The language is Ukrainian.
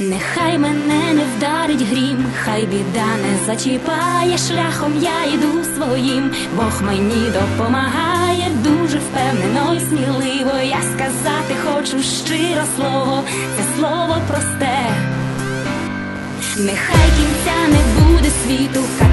Нехай мене не вдарить грім, хай біда не зачіпає, шляхом я йду своїм, Бог мені допомагає, дуже впевнено і сміливо. Я сказати хочу щиро слово, це слово просте, нехай кінця не буде світу.